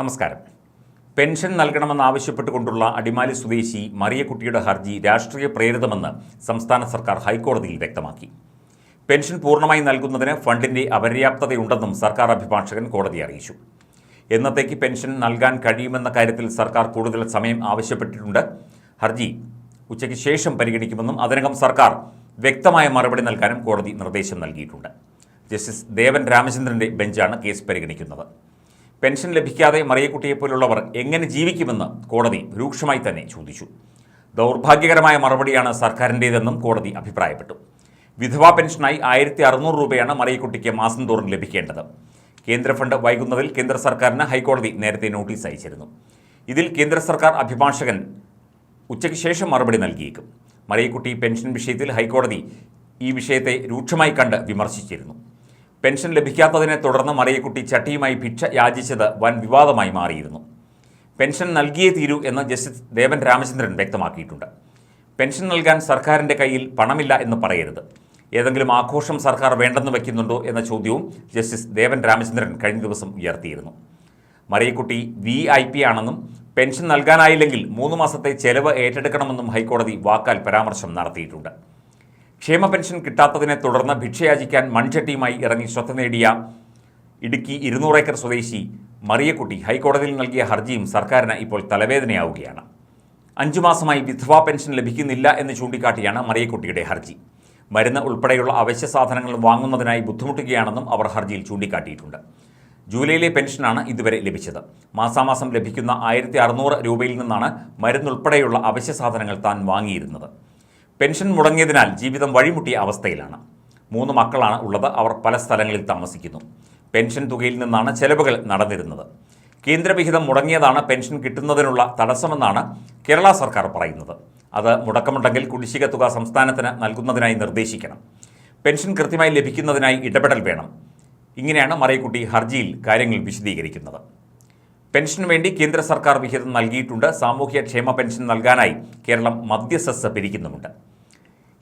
നമസ്കാരം. പെൻഷൻ നൽകണമെന്നാവശ്യപ്പെട്ടുകൊണ്ടുള്ള അടിമാലി സ്വദേശി മറിയക്കുട്ടിയുടെ ഹർജി രാഷ്ട്രീയ പ്രേരിതമെന്ന് സംസ്ഥാന സർക്കാർ ഹൈക്കോടതിയിൽ വ്യക്തമാക്കി. പെൻഷൻ പൂർണമായി നൽകുന്നതിന് ഫണ്ടിന്റെ അപര്യാപ്തതയുണ്ടെന്നും സർക്കാർ അഭിഭാഷകൻ കോടതി അറിയിച്ചു. എന്നത്തേക്ക് പെൻഷൻ നൽകാൻ കഴിയുമെന്ന കാര്യത്തിൽ സർക്കാർ കൂടുതൽ സമയം ആവശ്യപ്പെട്ടിട്ടുണ്ട്. ഹർജി ഉച്ചയ്ക്ക് ശേഷം പരിഗണിക്കുമെന്നും അതിനകം സർക്കാർ വ്യക്തമായ മറുപടി നൽകാനും കോടതി നിർദ്ദേശം നൽകിയിട്ടുണ്ട്. ജസ്റ്റിസ് ദേവൻ രാമചന്ദ്രന്റെ ബെഞ്ചാണ് കേസ് പരിഗണിക്കുന്നത്. പെൻഷൻ ലഭിക്കാതെ മറിയക്കുട്ടിയെപ്പോലുള്ളവർ എങ്ങനെ ജീവിക്കുമെന്ന് കോടതി രൂക്ഷമായി തന്നെ ചോദിച്ചു. ദൗർഭാഗ്യകരമായ മറുപടിയാണ് സർക്കാരിന്റേതെന്നും കോടതി അഭിപ്രായപ്പെട്ടു. വിധവാ പെൻഷനായി ആയിരത്തി അറുന്നൂറ് രൂപയാണ് മറിയക്കുട്ടിക്ക് മാസം തോറും ലഭിക്കേണ്ടത്. കേന്ദ്ര ഫണ്ട് വൈകുന്നതിൽ കേന്ദ്ര സർക്കാരിന് ഹൈക്കോടതി നേരത്തെ നോട്ടീസ് അയച്ചിരുന്നു. ഇതിൽ കേന്ദ്ര സർക്കാർ അഭിഭാഷകൻ ഉച്ചയ്ക്ക് ശേഷം മറുപടി നൽകിയേക്കും. മറിയക്കുട്ടി പെൻഷൻ വിഷയത്തിൽ ഹൈക്കോടതി ഈ വിഷയത്തെ രൂക്ഷമായി കണ്ട് വിമർശിച്ചിരുന്നു. പെൻഷൻ ലഭിക്കാത്തതിനെ തുടർന്ന് മറിയക്കുട്ടി ചട്ടിയുമായി ഭിക്ഷ യാചിച്ചത് വൻ വിവാദമായി മാറിയിരുന്നു. പെൻഷൻ നൽകിയേ തീരൂ എന്ന് ജസ്റ്റിസ് ദേവൻ രാമചന്ദ്രൻ വ്യക്തമാക്കിയിട്ടുണ്ട്. പെൻഷൻ നൽകാൻ സർക്കാരിന്റെ കയ്യിൽ പണമില്ല എന്ന് പറയരുത്. ഏതെങ്കിലും ആഘോഷം സർക്കാർ വേണ്ടെന്ന് വയ്ക്കുന്നുണ്ടോ എന്ന ചോദ്യവും ജസ്റ്റിസ് ദേവൻ രാമചന്ദ്രൻ കഴിഞ്ഞ ദിവസം ഉയർത്തിയിരുന്നു. മറിയക്കുട്ടി വി ഐ പി ആണെന്നും പെൻഷൻ നൽകാനായില്ലെങ്കിൽ മൂന്ന് മാസത്തെ ചെലവ് ഏറ്റെടുക്കണമെന്നും ഹൈക്കോടതി വാക്കാൽ പരാമർശം നടത്തിയിട്ടുണ്ട്. ക്ഷേമ പെൻഷൻ കിട്ടാത്തതിനെ തുടർന്ന് ഭിക്ഷയാചിക്കാൻ മൺചട്ടിയുമായി ഇറങ്ങി ശ്രദ്ധ നേടിയ ഇടുക്കി ഇരുന്നൂറ് ഏക്കർ സ്വദേശി മറിയക്കുട്ടി ഹൈക്കോടതിയിൽ നൽകിയ ഹർജിയും സർക്കാരിന് ഇപ്പോൾ തലവേദനയാവുകയാണ്. അഞ്ചു മാസമായി വിധവാ പെൻഷൻ ലഭിക്കുന്നില്ല എന്ന് ചൂണ്ടിക്കാട്ടിയാണ് മറിയക്കുട്ടിയുടെ ഹർജി. മരുന്ന് ഉൾപ്പെടെയുള്ള അവശ്യ സാധനങ്ങൾ വാങ്ങുന്നതിനായി ബുദ്ധിമുട്ടുകയാണെന്നും അവർ ഹർജിയിൽ ചൂണ്ടിക്കാട്ടിയിട്ടുണ്ട്. ജൂലൈയിലെ പെൻഷനാണ് ഇതുവരെ ലഭിച്ചത്. മാസാമാസം ലഭിക്കുന്ന ആയിരത്തി അറുന്നൂറ് രൂപയിൽ നിന്നാണ് മരുന്നുൾപ്പെടെയുള്ള അവശ്യ സാധനങ്ങൾ താൻ വാങ്ങിയിരുന്നത്. പെൻഷൻ മുടങ്ങിയതിനാൽ ജീവിതം വഴിമുട്ടിയ അവസ്ഥയിലാണ്. മൂന്ന് മക്കളാണ് ഉള്ളത്. അവർ പല സ്ഥലങ്ങളിൽ താമസിക്കുന്നു. പെൻഷൻ തുകയിൽ നിന്നാണ് ചെലവുകൾ നടന്നിരുന്നത്. കേന്ദ്രവിഹിതം മുടങ്ങിയതാണ് പെൻഷൻ കിട്ടുന്നതിനുള്ള തടസ്സമെന്നാണ് കേരള സർക്കാർ പറയുന്നത്. അത് മുടക്കമുണ്ടെങ്കിൽ കുടിശ്ശിക തുക സംസ്ഥാനത്തിന് നൽകുന്നതിനായി നിർദ്ദേശിക്കണം. പെൻഷൻ കൃത്യമായി ലഭിക്കുന്നതിനായി ഇടപെടൽ വേണം. ഇങ്ങനെയാണ് മറയക്കുട്ടി ഹർജിയിൽ കാര്യങ്ങൾ വിശദീകരിക്കുന്നത്. പെൻഷന് വേണ്ടി കേന്ദ്ര സർക്കാർ വിഹിതം നൽകിയിട്ടുണ്ട്. സാമൂഹ്യ ക്ഷേമ പെൻഷൻ നൽകാനായി കേരളം മധ്യസസ് പിരിക്കുന്നുമുണ്ട്.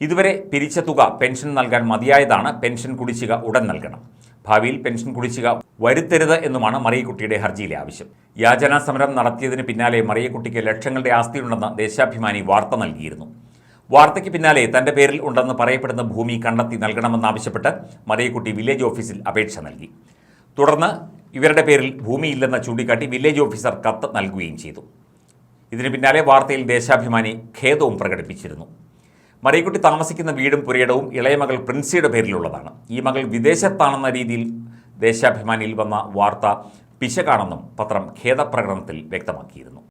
ഇതുവരെ പിരിച്ച തുക പെൻഷൻ നൽകാൻ മതിയായതാണ്. പെൻഷൻ കുടിശ്ശിക ഉടൻ നൽകണം. ഭാവിയിൽ പെൻഷൻ കുടിശ്ശിക വരുത്തരുത് എന്നുമാണ് മറിയക്കുട്ടിയുടെ ഹർജിയിലെ ആവശ്യം. യാചനാ സമരം നടത്തിയതിന് പിന്നാലെ മറിയക്കുട്ടിക്ക് ലക്ഷങ്ങളുടെ ആസ്തിയുണ്ടെന്ന് ദേശാഭിമാനി വാർത്ത നൽകിയിരുന്നു. വാർത്തയ്ക്ക് പിന്നാലെ തന്റെ പേരിൽ ഉണ്ടെന്ന് പറയപ്പെടുന്ന ഭൂമി കണ്ടെത്തി നൽകണമെന്നാവശ്യപ്പെട്ട് മറിയക്കുട്ടി വില്ലേജ് ഓഫീസിൽ അപേക്ഷ നൽകി. തുടർന്ന് ഇവരുടെ പേരിൽ ഭൂമിയില്ലെന്ന് ചൂണ്ടിക്കാട്ടി വില്ലേജ് ഓഫീസർ കത്ത് നൽകുകയും ചെയ്തു. ഇതിന് പിന്നാലെ വാർത്തയിൽ ദേശാഭിമാനി ഖേദവും പ്രകടിപ്പിച്ചിരുന്നു. മറിയക്കുട്ടി താമസിക്കുന്ന വീടും പുരയിടവും ഇളയ മകൾ പ്രിൻസിയുടെ പേരിലുള്ളതാണ്. ഈ മകൾ വിദേശത്താണെന്ന രീതിയിൽ ദേശാഭിമാനിയിൽ വന്ന വാർത്ത പിശകാണെന്നും പത്രം ഖേദപ്രകടനത്തിൽ വ്യക്തമാക്കിയിരുന്നു.